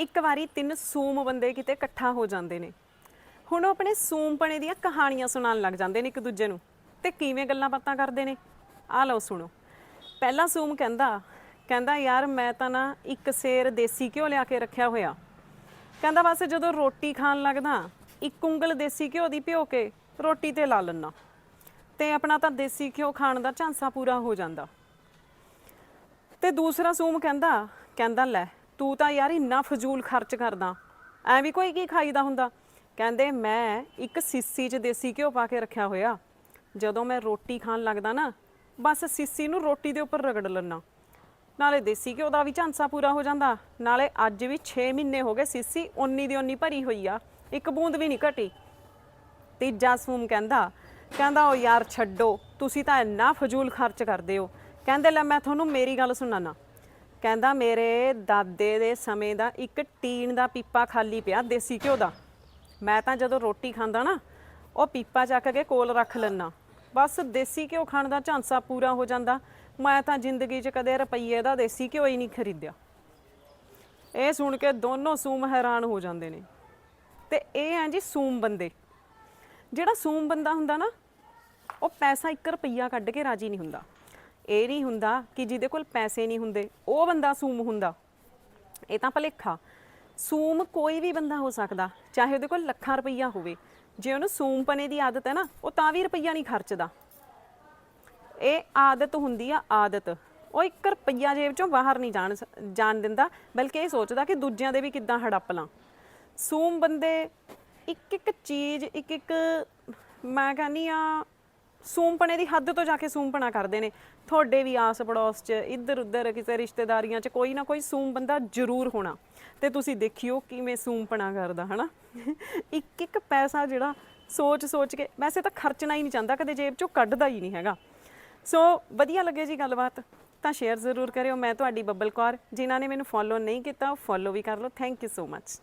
ਇੱਕ ਵਾਰੀ ਤਿੰਨ ਸੂਮ ਬੰਦੇ ਕਿਤੇ ਇਕੱਠਾ ਹੋ ਜਾਂਦੇ ਨੇ। ਹੁਣ ਉਹ ਆਪਣੇ ਸੂਮਪਣੇ ਦੀਆਂ ਕਹਾਣੀਆਂ ਸੁਣਾਉਣ ਲੱਗ ਜਾਂਦੇ ਨੇ ਇੱਕ ਦੂਜੇ ਨੂੰ। ਤੇ ਕਿਵੇਂ ਗੱਲਾਂ ਬਾਤਾਂ ਕਰਦੇ ਨੇ? ਆ ਲਓ ਸੁਣੋ। ਪਹਿਲਾ ਸੂਮ ਕਹਿੰਦਾ ਕਹਿੰਦਾ, ਯਾਰ ਮੈਂ ਤਾਂ ਨਾ ਇੱਕ ਸੇਰ ਦੇਸੀ ਘਿਓ ਲਿਆ ਕੇ ਰੱਖਿਆ ਹੋਇਆ। ਕਹਿੰਦਾ, ਬਸ ਜਦੋਂ ਰੋਟੀ ਖਾਣ ਲੱਗਦਾ, ਇੱਕ ਉਂਗਲ ਦੇਸੀ ਘਿਓ ਦੀ ਭਿਓ ਕੇ ਰੋਟੀ ਤੇ ਲਾ ਲੈਣਾ ਤੇ ਆਪਣਾ ਤਾਂ ਦੇਸੀ ਘਿਓ ਖਾਣ ਦਾ ਝਾਂਸਾ ਪੂਰਾ ਹੋ ਜਾਂਦਾ। ਤੇ ਦੂਸਰਾ ਸੂਮ ਕਹਿੰਦਾ ਕਹਿੰਦਾ, ਲੈ ਤੂੰ ਤਾਂ ਯਾਰ ਇੰਨਾ ਫਜ਼ੂਲ ਖਰਚ ਕਰਦਾ। ਐ ਵੀ ਕੋਈ ਕੀ ਖਾਈਦਾ ਹੁੰਦਾ? ਕਹਿੰਦੇ ਮੈਂ ਇੱਕ ਸਿੱਸੀ 'ਚ ਦੇਸੀ ਘਿਓ ਪਾ ਕੇ ਰੱਖਿਆ ਹੋਇਆ। ਜਦੋਂ ਮੈਂ ਰੋਟੀ ਖਾਣ ਲੱਗਦਾ ਨਾ, ਬਸ ਸਿੱਸੀ ਨੂੰ ਰੋਟੀ ਦੇ ਉੱਪਰ ਰਗੜ ਲੈਣਾ ਨਾਲੇ ਦੇਸੀ ਘਿਓ ਦਾ ਵੀ ਝਾਂਸਾ ਪੂਰਾ ਹੋ ਜਾਂਦਾ। ਨਾਲੇ ਅੱਜ ਵੀ 6 ਮਹੀਨੇ ਹੋ ਗਏ ਸਿੱਸੀ ਓਨੀ ਦੀ ਓਨੀ ਭਰੀ ਹੋਈ ਆ। ਇੱਕ ਬੂੰਦ ਵੀ ਨਹੀਂ ਘਟੀ। ਤੀਜਾ ਸੂਮ ਕਹਿੰਦਾ ਕਹਿੰਦਾ ਉਹ ਯਾਰ ਛੱਡੋ, ਤੁਸੀਂ ਤਾਂ ਇੰਨਾ ਫਜ਼ੂਲ ਖਰਚ ਕਰਦੇ ਹੋ। ਕਹਿੰਦੇ, ਲੈ ਮੈਂ ਤੁਹਾਨੂੰ ਮੇਰੀ ਗੱਲ ਸੁਣਾਣਾ ਕਹਿੰਦਾ ਮੇਰੇ ਦਾਦੇ ਦੇ ਸਮੇਂ ਦਾ ਇੱਕ ਟੀਨ ਦਾ ਪੀਪਾ ਖਾਲੀ ਪਿਆ, ਦੇਸੀ ਘਿਓ ਦਾ। ਮੈਂ ਤਾਂ ਜਦੋਂ ਰੋਟੀ ਖਾਂਦਾ ਨਾ, ਉਹ ਪੀਪਾ ਚੱਕ ਕੇ ਕੋਲ ਰੱਖ ਲੈਣਾ ਬਸ ਦੇਸੀ ਘਿਓ ਖਾਣ ਦਾ ਝਾਂਸਾ ਪੂਰਾ ਹੋ ਜਾਂਦਾ। ਮੈਂ ਤਾਂ ਜ਼ਿੰਦਗੀ 'ਚ ਕਦੇ ਰੁਪਈਏ ਦਾ ਦੇਸੀ ਘਿਓ ਹੀ ਨਹੀਂ ਖਰੀਦਿਆ। ਇਹ ਸੁਣ ਕੇ ਦੋਨੋਂ ਸੂਮ ਹੈਰਾਨ ਹੋ ਜਾਂਦੇ ਨੇ। ਤੇ ਇਹ ਹੈ ਜੀ ਸੂਮ ਬੰਦੇ। ਜਿਹੜਾ ਸੂਮ ਬੰਦਾ ਹੁੰਦਾ ਨਾ, ਉਹ ਪੈਸਾ 1 ਰੁਪਈਆ ਕੱਢ ਕੇ ਰਾਜੀ ਨਹੀਂ ਹੁੰਦਾ। ਇਹ ਨਹੀਂ ਹੁੰਦਾ ਕਿ ਜਿਹਦੇ ਕੋਲ ਪੈਸੇ ਨਹੀਂ ਹੁੰਦੇ, ਉਹ ਬੰਦਾ ਸੂਮ ਹੁੰਦਾ। ਇਹ ਤਾਂ ਭਲੇਖਾ। ਸੂਮ ਕੋਈ ਵੀ ਬੰਦਾ ਹੋ ਸਕਦਾ, ਚਾਹੇ ਉਹਦੇ ਕੋਲ ਲੱਖਾਂ ਰੁਪਈਆ ਹੋਵੇ। ਜੇ ਉਹਨੂੰ ਸੂਮਪਨੇ ਦੀ ਆਦਤ ਹੈ ਨਾ, ਉਹ ਤਾਂ ਵੀ ਰੁਪਈਆ ਨਹੀਂ ਖਰਚਦਾ। ਇਹ ਆਦਤ ਹੁੰਦੀ ਆ ਆਦਤ। ਉਹ ਇੱਕ ਰੁਪਈਆ ਜੇਬ ਚੋਂ ਬਾਹਰ ਨਹੀਂ ਜਾਣ ਜਾਣ ਦਿੰਦਾ, ਬਲਕਿ ਇਹ ਸੋਚਦਾ ਕਿ ਦੂਜਿਆਂ ਦੇ ਵੀ ਕਿੱਦਾਂ ਹੜੱਪ ਲਾਂ। ਸੂਮ ਬੰਦੇ ਇੱਕ ਇੱਕ ਚੀਜ਼ ਇੱਕ ਇੱਕ ਮੈਂ ਕਹਿੰਦੀ ਆ ਸੂਮਪਣੇ ਦੀ ਹੱਦ ਤੋਂ ਜਾ ਕੇ ਸੂਮਪਣਾ ਕਰਦੇ ਨੇ। ਤੁਹਾਡੇ ਵੀ ਆਸ ਪੜੋਸ 'ਚ, ਇੱਧਰ ਉੱਧਰ ਕਿਸੇ ਰਿਸ਼ਤੇਦਾਰੀਆਂ 'ਚ ਕੋਈ ਨਾ ਕੋਈ ਸੂਮ ਬੰਦਾ ਜ਼ਰੂਰ ਹੋਣਾ। ਤੇ ਤੁਸੀਂ ਦੇਖਿਓ ਕਿਵੇਂ ਸੂਮਪਣਾ ਕਰਦਾ, ਹਨਾ? ਇੱਕ ਇੱਕ ਪੈਸਾ ਜਿਹੜਾ ਸੋਚ ਸੋਚ ਕੇ, ਵੈਸੇ ਤਾਂ ਖਰਚਣਾ ਹੀ ਨਹੀਂ ਚਾਹੁੰਦਾ, ਕਦੇ ਜੇਬ 'ਚੋਂ ਕੱਢਦਾ ਹੀ ਨਹੀਂ ਹੈਗਾ। ਸੋ ਵਧੀਆ ਲੱਗੇ ਜੀ ਗੱਲਬਾਤ, ਤਾਂ ਸ਼ੇਅਰ ਜ਼ਰੂਰ ਕਰਿਓ। ਮੈਂ ਤੁਹਾਡੀ ਬੱਬਲ ਕੌਰ, ਜਿਨ੍ਹਾਂ ਨੇ ਮੈਨੂੰ ਫੋਲੋ ਨਹੀਂ ਕੀਤਾ ਫੋਲੋ ਵੀ ਕਰ ਲਓ। Thank you so much